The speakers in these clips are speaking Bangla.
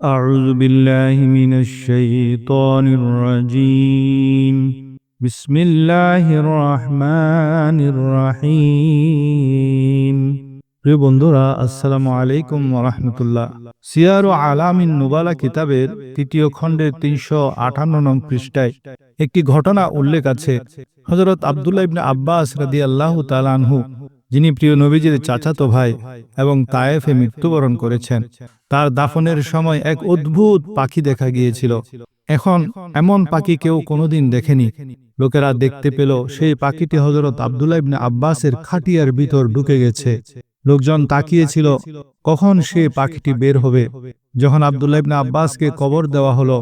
أعوذ بالله من الشيطان الرجيم بسم الله الرحمن الرحيم প্রিয় বন্ধুরা আসসালামু আলাইকুম রহমতুল্লাহ সিয়ার ও আলামিন নুবালা কিতাবের তৃতীয় খণ্ডের তিনশো আটান্ন নং পৃষ্ঠায় একটি ঘটনা উল্লেখ আছে হজরত আবদুল্লাহ ইবনে আব্বাস রাদি আল্লাহ তালানহু যিনি প্রিয় নবীজির চাচাতো ভাই এবং তায়েফে মৃত্যুবরণ করেছেন, তার দাফনের সময় এক অদ্ভুত পাখি দেখা গিয়েছিল। এখন এমন পাখি কেউ কোনোদিন দেখেনি। লোকেরা দেখতে পেল সেই পাখিটি হজরত আবদুল্লাহ আব্বাসের খাটিয়ার ভিতর ঢুকে গেছে। লোকজন তাকিয়েছিল, কখন সে পাখিটি বের হবে? যখন আবদুল্লাহ ইবনে আব্বাসকে কবর দেওয়া হলো,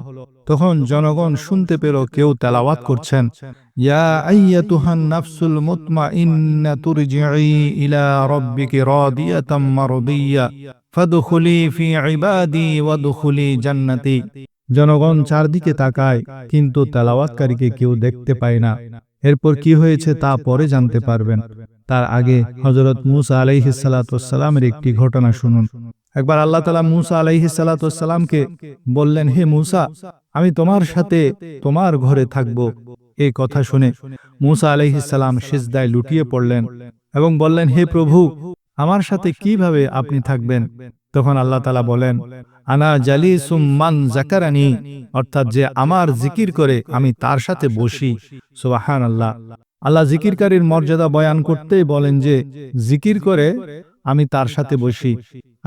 তখন জনগণ শুনতে পেল কেউ তেলাওয়াত করছেন। ইয়া আইয়াতুহান নাফসুল মুতমাইন্না তুরজিই ইলা রাব্বিকি রাদিয়াতাম মারদিয়া ফাদখুলি ফি ইবাদি ওয়াদখুলি জান্নাতি। জনগণ চারদিকে তাকায়, কিন্তু তেলাওয়াতকারীকে কেউ দেখতে পায় না। এরপর কি হয়েছে তা পরে জানতে পারবেন। তার আগে হজরত মুসা আলাইহিসালামের একটি ঘটনা শুনুন। একবার আল্লাহ তালা মুসা আলাইহিসালামকে বললেন, হে মুসা, আমি তোমার সাথে তোমার ঘরে থাকব। এই কথা শুনে মুসা আলাইহিসাল্লাম সিজদায় লুটিয়ে পড়লেন এবং বললেন, হে প্রভু, আমার সাথে কীভাবে আপনি থাকবেন? তখন আল্লাহ তালা বলেন, আনা জালি সুম্মান জাকারানি অর্থাৎ যে আমার জিকির করে আমি তার সাথে বসি। সুবাহান আল্লাহ আল্লাহ জিকিরকারীর মর্যাদা বয়ান করতেই বলেন যে, জিকির করে আমি তার সাথে বসি,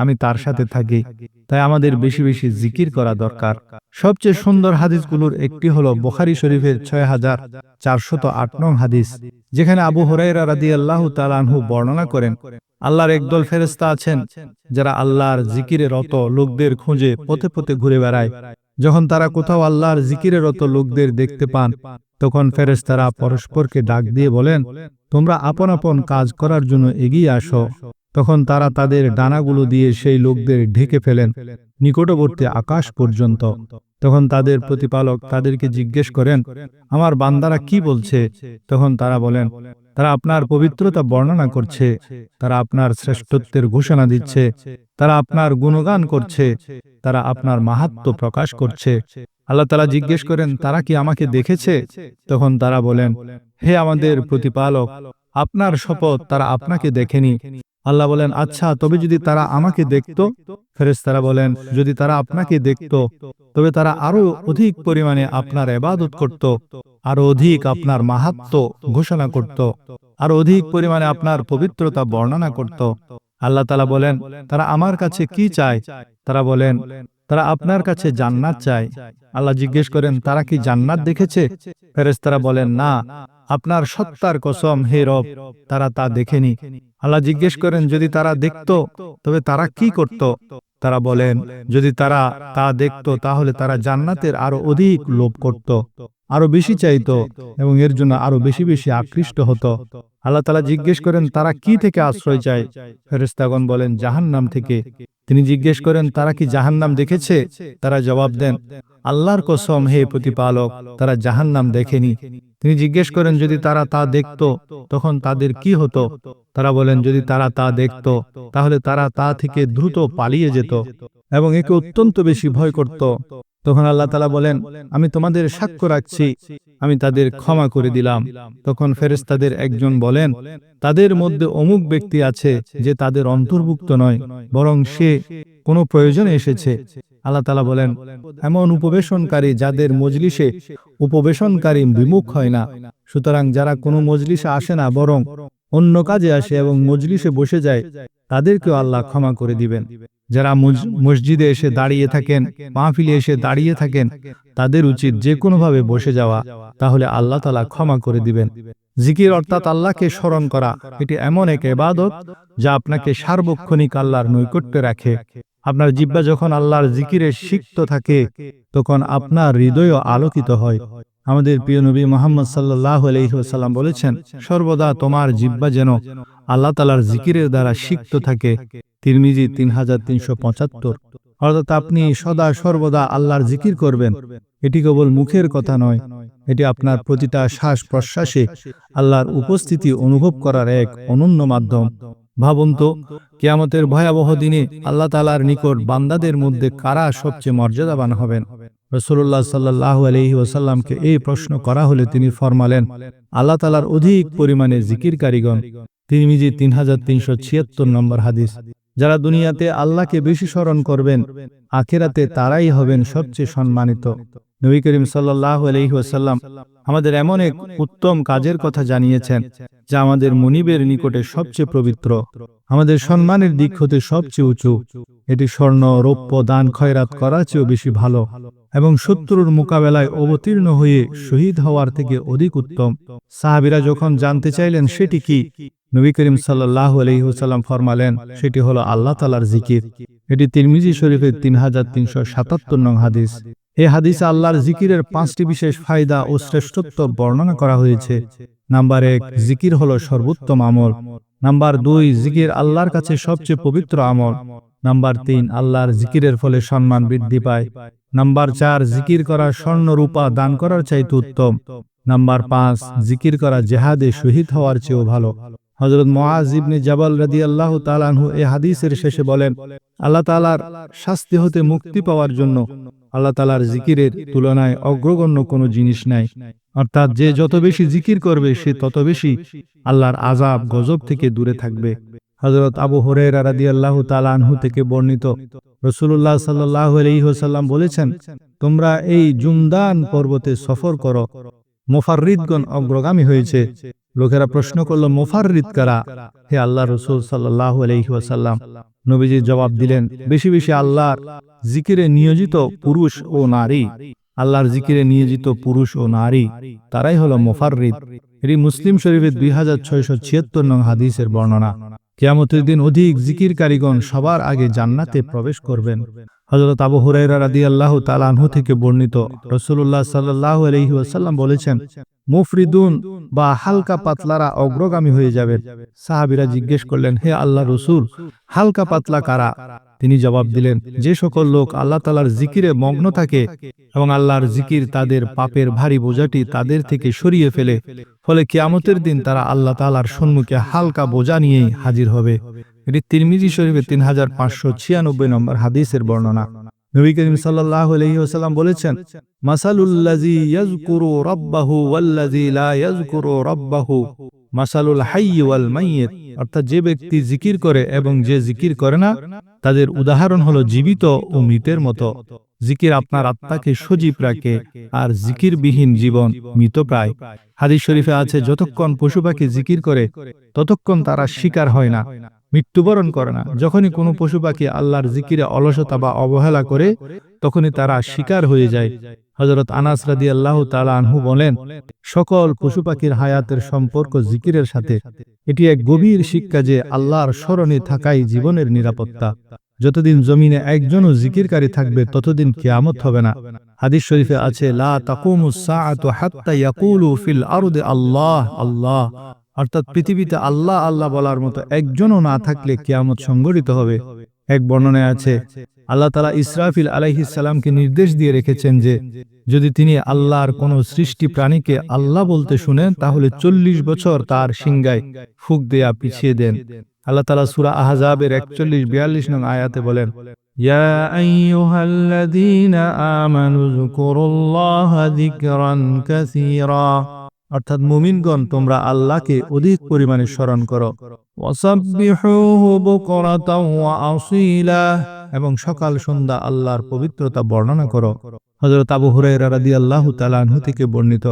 আমি তার সাথে থাকি। তাই আমাদের বেশি বেশি জিকির করা দরকার। সবচেয়ে সুন্দর হাদিসগুলোর একটি হলো বোখারি শরীফের ছয় হাজার চারশত আট নং হাদিস, যেখানে আবু হরাইরা রাদি তালানহু বর্ণনা করেন আল্লাহর একদল ফেরেস্তা আছেন, যারা আল্লাহর জিকিরে রত লোকদের খুঁজে পথে পথে ঘুরে বেড়ায়। যখন তারা কোথাও আল্লাহর জিকিরে রত লোকদের দেখতে পান, তখন ফেরেস্তারা পরস্পরকে ডাক দিয়ে বলেন, তোমরা আপন আপন কাজ করার জন্য এগিয়ে আসো। তখন তারা তাদের ডানাগুলো দিয়ে সেই লোকদের ঢেকে ফেলেন, নিকটবর্তী আকাশ পর্যন্ত। তখন তাদের প্রতিপালক তাদেরকে জিজ্ঞেস করেন, আমার বান্দারা কি বলছে? তখন তারা বলেন তারা আপনার পবিত্রতা বর্ণনা করছে, তারা আপনার শ্রেষ্ঠত্বের ঘোষণা দিচ্ছে, তারা আপনার গুণগান করছে, তারা আপনার মাহাত্ম প্রকাশ করছে। আল্লাহ তালা জিজ্ঞেস করেন, তারা কি আমাকে দেখেছে? তখন তারা বলেন, হে আমাদের প্রতিপালক, আপনার শপথ তারা আপনাকে দেখেনি। আল্লাহ বলেন আচ্ছা তবে যদি তারা আমাকে দেখত? ফেরেস তারা বলেন, যদি তারা আপনাকে দেখত, তবে তারা আরও অধিক পরিমাণে আপনার এবাদত করত। আরও অধিক আপনার মাহাত্ম ঘোষণা করত, আর অধিক পরিমাণে আপনার পবিত্রতা বর্ণনা করত। আল্লাহ তালা বলেন, তারা আমার কাছে কি চায়? তারা বলেন, তারা আপনার কাছে জান্নাত চায়। আল্লাহ জিজ্ঞেস করেন, তারা কি জান্নাত দেখেছে? ফেরেস্তারা বলেন, না, আপনার সত্তার কসম, হে রব, তারা তা দেখেনি। আল্লাহ জিজ্ঞেস করেন, যদি তারা দেখত, তবে তারা কি করত? তারা বলেন, যদি তারা তা দেখত, তাহলে তারা জান্নাতের আরও অধিক লোভ করত। আরও বেশি চাইত এবং এর জন্য আরও বেশি বেশি আকৃষ্ট হতো। আল্লাহ তালা জিজ্ঞেস করেন তারা কি থেকে আশ্রয় চায়? ফেরেস্তাগণ বলেন জাহান্নাম থেকে। তিনি জিজ্ঞেস করেন তারা কি জাহান্নাম দেখেছে? তারা জবাব দেন আল্লাহর কসম হে প্রতিপালক তারা জাহান্নাম দেখেনি। তিনি জিজ্ঞেস করেন যদি তারা তা দেখত তখন তাদের কি হতো? তারা বলেন যদি তারা তা দেখত তাহলে তারা তা থেকে দ্রুত পালিয়ে যেত। এবং একে অত্যন্ত বেশি ভয় করত। তখন আল্লাহ তালা বলেন, আমি তোমাদের সাক্ষ্য রাখছি, আমি তাদের ক্ষমা করে দিলাম। তখন ফেরেস্তাদের একজন বলেন, তাদের মধ্যে অমুক ব্যক্তি আছে যে তাদের অন্তর্ভুক্ত নয়, বরং সে কোনো প্রয়োজনে এসেছে। আল্লাহ তালা বলেন, এমন উপবেশনকারী যাদের মজলিসে উপবেশনকারী বিমুখ হয় না। সুতরাং যারা কোনো মজলিসে আসে না, বরং অন্য কাজে আসে এবং মজলিসে বসে যায়, তাদেরকেও আল্লাহ ক্ষমা করে দিবেন। যারা মসজিদে এসে দাঁড়িয়ে থাকেন, মাহফিলে এসে দাঁড়িয়ে থাকেন, তাদের উচিত যে কোনোভাবে বসে যাওয়া, তাহলে আল্লাহ তালা ক্ষমা করে দিবেন। জিকির অর্থাৎ আল্লাহকে স্মরণ করা, এটি এমন এক এবাদত যা আপনাকে সার্বক্ষণিক আল্লাহর নৈকট্যে রাখে। আপনার জিব্বা যখন আল্লাহর জিকিরে সিক্ত থাকে, তখন আপনার হৃদয় আলোকিত হয়। আমাদের প্রিয় নবী মোহাম্মদ সাল্লাহ আলহিহাল্লাম বলেছেন, সর্বদা তোমার জিব্বা যেন আল্লাহ তালার জিকিরের দ্বারা সিক্ত থাকে। তিরমিজি তিন হাজার তিনশো পঁচাত্তর। অর্থাৎ আপনি সদা সর্বদা আল্লাহর জিকির করবেন। এটি কেবল মুখের কথা নয়, এটি আপনার প্রতিটা শ্বাস প্রশ্বাসে আল্লাহর উপস্থিতি অনুভব করার এক অনন্য মাধ্যম। ভাবুন তো, কিয়ামতের ভয়াবহ দিনে আল্লাহ তালার নিকট বান্দাদের মধ্যে কারা সবচেয়ে মর্যাদাবান হবেন? রসুল্লাহ সাল্লাহ আলহি ওসাল্লামকে এই প্রশ্ন করা হলে তিনি ফরমালেন, আল্লাহ তালার অধিক পরিমাণে জিকির কারিগণ তিরমিজি তিন হাজার তিনশো ছিয়াত্তর নম্বর হাদিস, যারা দুনিয়াতে আল্লাহকে বেশি স্মরণ করবেন, আখেরাতে তারাই হবেন সবচেয়ে সম্মানিত। নবী করিম সাল্লাহ আলহি ওসাল্লাম আমাদের এমন এক উত্তম কাজের কথা জানিয়েছেন, যা আমাদের মনিবের নিকটে সবচেয়ে পবিত্র। আমাদের সম্মানের দিক হতে সবচেয়ে উঁচু। এটি স্বর্ণ, রৌপ্য, দান, খয়রাত করার চেয়েও বেশি ভালো এবং শত্রুর মোকাবেলায় অবতীর্ণ হয়ে শহীদ হওয়ার থেকে অধিক উত্তম। সাহাবিরা যখন জানতে চাইলেন সেটি কি, নবী করিম সাল্লাহ আলহিহসাল্লাম ফরমালেন, সেটি হলো আল্লাহ তালার জিকির। এটি তিরমিজি শরীফের তিন হাজার তিনশো সাতাত্তর নং হাদিস। এই হাদিসে আল্লাহর জিকিরের পাঁচটি বিশেষ ফায়দা ও শ্রেষ্ঠত্ব বর্ণনা করা হয়েছে। নাম্বার এক, জিকির হলো সর্বোত্তম আমল। নাম্বার দুই, জিকির আল্লাহর কাছে সবচেয়ে পবিত্র আমল। নাম্বার তিন, আল্লাহর জিকিরের ফলে সম্মান বৃদ্ধি পায়। নাম্বার চার, জিকির করা স্বর্ণ রূপা দান করার চাইতে উত্তম। নাম্বার পাঁচ, জিকির করা জেহাদে শহীদ হওয়ার চেয়েও ভালো। হজরত মোয়াজ ইবনে জাবাল রাদি আল্লাহ তালানহু এ হাদিসের শেষে বলেন, আল্লাহ তালার শাস্তি হতে মুক্তি পাওয়ার জন্য আল্লাহ তালার জিকিরের তুলনায় অগ্রগণ্য কোনো জিনিস নাই। অর্থাৎ যে যত বেশি জিকির করবে, সে তত বেশি আল্লাহর আজাব গজব থেকে দূরে থাকবে। হজরত আবু হরেরা রাদি আল্লাহ তালানহু থেকে বর্ণিত রসুল্লাহ সাল্লাহ আলহিহসাল্লাম বলেছেন, তোমরা এই জুমদান পর্বতে সফর করো, মোফাররিদগণ অগ্রগামী হয়েছে। লোকেরা প্রশ্ন করল, মোফাররিদ কারা? হে আল্লাহ রসুল সাল্লাহ আলহিহাসাল্লাম নবীজি জবাব দিলেন, বেশি বেশি আল্লাহর জিকিরে নিয়োজিত পুরুষ ও নারী। আল্লাহর জিকিরে নিয়োজিত পুরুষ ও নারী, তারাই হলো মোফাররিদ। এটি মুসলিম শরীফের দুই হাজার ছয়শো ছিয়াত্তর নং হাদিসের বর্ণনা। কেয়ামতের দিন অধিক জিকির কারিগণ সবার আগে জান্নাতে প্রবেশ করবেন। হজরত আবু হুরাইরা রাদি আল্লাহ তালানহু থেকে বর্ণিত রসুল্লাহ সাল্লাহ আলহি ওয়াসাল্লাম বলেছেন মুফরিদুন বা হালকা পাতলারা অগ্রগামী হয়ে যাবেন সাহাবিরা জিজ্ঞেস করলেন হে আল্লাহ রসুল হালকা পাতলা কারা? তিনি জবাব দিলেন যে সকল লোক আল্লাহ তালার জিকিরে মগ্ন থাকে এবং আল্লাহর জিকির তাদের পাপের ভারী বোঝাটি তাদের থেকে সরিয়ে ফেলে। ফলে। কিয়ামতের দিন তারা আল্লাহ তালার সম্মুখে হালকা বোঝা নিয়েই হাজির হবে। এটি তিরমিজি শরীফে তিন হাজার পাঁচশো ছিয়ানব্বই নম্বর হাদিসের বর্ণনা। নবী করিম আলহিহাসাল্লাম বলেছেন অর্থাৎ যে ব্যক্তি জিকির করে এবং যে জিকির করে না, তাদের উদাহরণ হলো জীবিত ও মৃতের মতো। জিকির আপনার আত্মাকে সজীব রাখে আর জিকিরবিহীন জীবন মৃতপ্রায় হাদিস শরীফে আছে, যতক্ষণ পশু পাখি জিকির করে, ততক্ষণ তারা শিকার হয় না। মৃত্যুবরণ করে না। যখনই কোনো পশু পাখি আল্লাহর জিকিরে অলসতা বা অবহেলা করে তখনই তারা শিকার হয়ে যায়। হজরত আনাস রাদি আল্লাহ তালা আনহু বলেন সকল পশু পাখির হায়াতের সম্পর্ক জিকিরের সাথে। এটি এক গভীর শিক্ষা যে আল্লাহর স্মরণে থাকাই জীবনের নিরাপত্তা। যতদিন জমিনে একজনও জিকিরকারী থাকবে ততদিন কিয়ামত হবে না। হাদিস শরীফে আছে লা তাকুমুস সাআতু হাত্তা ইয়াকুলু ফিল আরদি আল্লাহ আল্লাহ। অর্থাৎ পৃথিবীতে আল্লাহ আল্লাহ বলার মতো একজনও না থাকলে কিয়ামত সংগঠিত হবে এক বর্ণনায় আছে আল্লাহ তালা ইসরাফিল আলাইহিসাল্লামকে নির্দেশ দিয়ে রেখেছেন যে যদি তিনি আল্লাহর কোন সৃষ্টি প্রাণীকে আল্লাহ বলতে শুনেন তাহলে চল্লিশ বছর তার সিংগায় ফুক দেয়া পিছিয়ে দেন আল্লাহ তালা সুরা আহজাবের একচল্লিশ বিয়াল্লিশ নং আয়াতে বলেন يا أيها الذين آمنوا اذكروا الله ذكرا كثيرا অর্থাৎ মুমিনগণ, তোমরা আল্লাহকে অধিক পরিমাণে স্মরণ করো। এবং সকাল, সন্ধ্যা আল্লাহর পবিত্রতা বর্ণনা করো। হযরত আবু হুরায়রা রাদিয়াল্লাহু তাআলা আনহু থেকে বর্ণিত।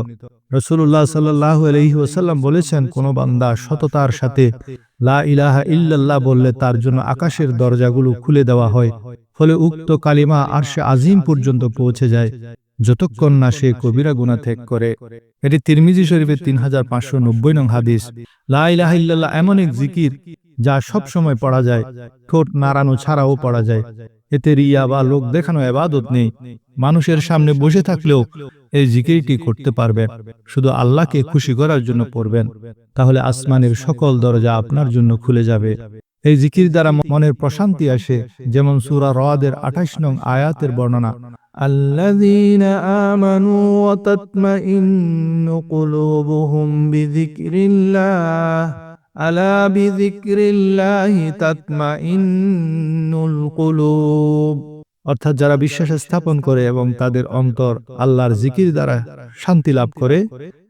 রাসূলুল্লাহ সাল্লাল্লাহু আলাইহি ওয়াসাল্লাম বলেছেন, কোন বান্দা সততার সাথে লা ইলাহা ইল্লাল্লাহ বললে তার জন্য আকাশের দরজাগুলো খুলে দেওয়া হয়। ফলে উক্ত কালিমা আরশে আজিম পর্যন্ত পৌঁছে যায়। যতক্ষণ না সে কবিরা গুণা ত্যাগ করে। এটি তিরমিজি শরীফের তিন হাজার পাঁচশো নব্বই নং হাদিস। লাহ এমন এক জিকির যা সব সময় পড়া যায়। ঠোঁট নাড়ানো ছাড়াও পড়া যায়। এতে রিয়া বা লোক দেখানো এবাদত নেই। মানুষের সামনে বসে থাকলেও এই জিকিরটি করতে পারবেন শুধু আল্লাহকে খুশি করার জন্য পড়বেন। তাহলে আসমানের সকল দরজা আপনার জন্য খুলে যাবে। এই জিকির দ্বারা মনের প্রশান্তি আসে যেমন সুরা রদের আঠাশ নং আয়াতের বর্ণনা। الذين آمنوا وتطمئن قلوبهم بذكر الله আলা বিযিকরিল্লাহি তাতমাইন্নুল কুলুব অর্থাৎ যারা বিশ্বাস স্থাপন করে এবং তাদের অন্তর আল্লাহর জিকির দ্বারা শান্তি লাভ করে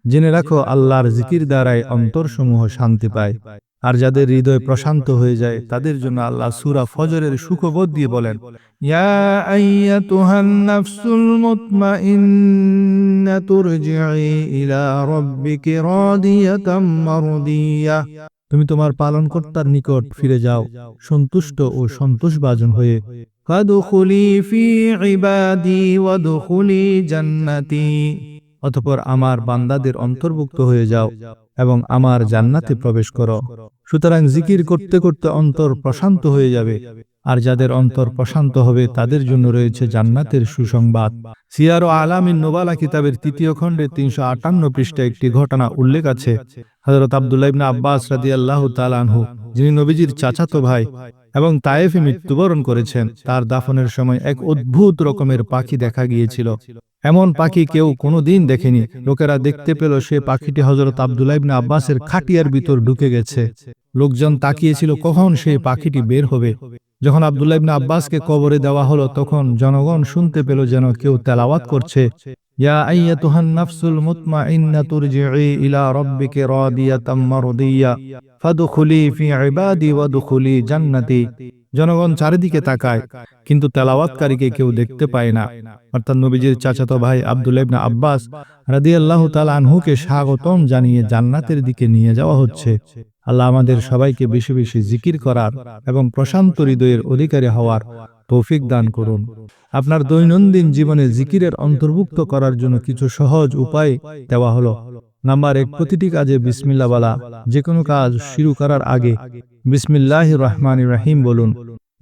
জেনে রাখো আল্লাহর জিকির দ্বারাই অন্তরসমূহ শান্তি পায় আর যাদের হৃদয় প্রশান্ত হয়ে যায়, তাদের জন্য আল্লাহ সূরা ফজরের সুখবোধ দিয়ে বলেন তুমি তোমার পালনকর্তার নিকট ফিরে যাও, সন্তুষ্ট ও হয়ে। ইবাদি ওয়াদখুলি জান্নাতি। অতঃপর আমার বান্দাদের অন্তর্ভুক্ত হয়ে যাও। এবং আমার জান্নাতে প্রবেশ করো। সুতরাং জিকির করতে করতে অন্তর প্রশান্ত হয়ে যাবে। আর যাদের অন্তর প্রশান্ত হবে, তাদের জন্য রয়েছে জান্নাতের সুসংবাদ। সিয়ার ও আলামিন নোবালা কিতাবের তৃতীয় খণ্ডে তিনশো আটান্ন পৃষ্ঠায় একটি ঘটনা উল্লেখ আছে। হজরত আবদুল্লাহ আব্বাস রাদি আল্লাহ তালানহু যিনি নবীজির চাচাতো ভাই এবং তায়েফে মৃত্যুবরণ করেছেন। তার দাফনের সময় এক অদ্ভুত রকমের পাখি দেখা গিয়েছিল। এমন পাখি কেউ কোনোদিন দেখেনি। লোকেরা দেখতে পেল সে পাখিটি হজরত আবদুল্লাহ ইবনে আব্বাসের খাটিয়ার ভিতর ঢুকে গেছে। লোকজন তাকিয়েছিল, কখন সেই পাখিটি বের হবে? যখন আবদুল্লাহ ইবনে আব্বাসকে কবরে দেওয়া হলো, তখন জনগণ শুনতে পেল যেন কেউ তেলাওয়াত করছে। ইয়া আইয়াতুহান নাফসুল মুতমাইন্না তুরজিই ইলা রাব্বিকি রাদিয়াতাম মারদিয়া ফাদখুলি ফি ইবাদি ওয়াদখুলি জান্নাতি জনগণ চারিদিকে তাকায়, কিন্তু তেলাওয়াতকারীকে কেউ দেখতে পায় না। অর্থাৎ নবীজির চাচাতো ভাই আব্দুল আব্বাস রাদিয়াল্লাহু তাআলা আনহুকে স্বাগতম জানিয়ে জান্নাতের দিকে নিয়ে যাওয়া হচ্ছে। আল্লাহ আমাদের সবাইকে বেশি বেশি জিকির করার এবং প্রশান্ত হৃদয়ের অধিকারী হওয়ার তৌফিক দান করুন। আপনার দৈনন্দিন জীবনে জিকিরের অন্তর্ভুক্ত করার জন্য কিছু সহজ উপায় দেওয়া হলো। নাম্বার এক, প্রতিটি কাজে বিসমিল্লা বলা। যে কোনো কাজ শুরু করার আগে বিসমিল্লাহ রহমান রাহিম বলুন।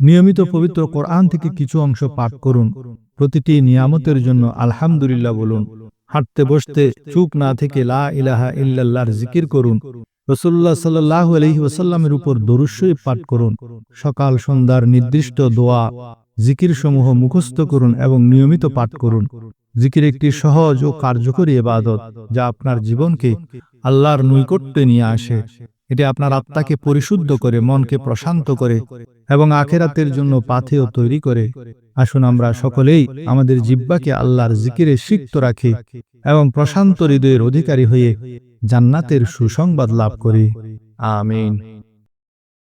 নিয়মিত পবিত্র কোরআন থেকে কিছু অংশ পাঠ করুন। প্রতিটি নিয়ামতের জন্য আলহামদুলিল্লাহ বলুন। হাঁটতে বসতে চুপ না থেকে লা ইলাহা ইল্লাল্লাহর জিকির করুন। রসুল্লাহ সাল্লাহ আলহি ওসাল্লামের উপর দরুস্বই পাঠ করুন। সকাল সন্ধ্যার নির্দিষ্ট দোয়া জিকির সমূহ মুখস্থ করুন এবং নিয়মিত পাঠ করুন। জিকির একটি সহজ ও কার্যকরী এবাদত যা আপনার জীবনকে আল্লাহর নৈকট্যে নিয়ে আসে। এটি আপনার আত্মাকে পরিশুদ্ধ করে, মনকে প্রশান্ত করে এবং আখেরাতের জন্য পাথেও তৈরি করে। আসুন আমরা সকলেই আমাদের জিব্বাকে আল্লাহর জিকিরে সিক্ত রাখি এবং প্রশান্ত হৃদয়ের অধিকারী হয়ে জান্নাতের সুসংবাদ লাভ করি। আমিন।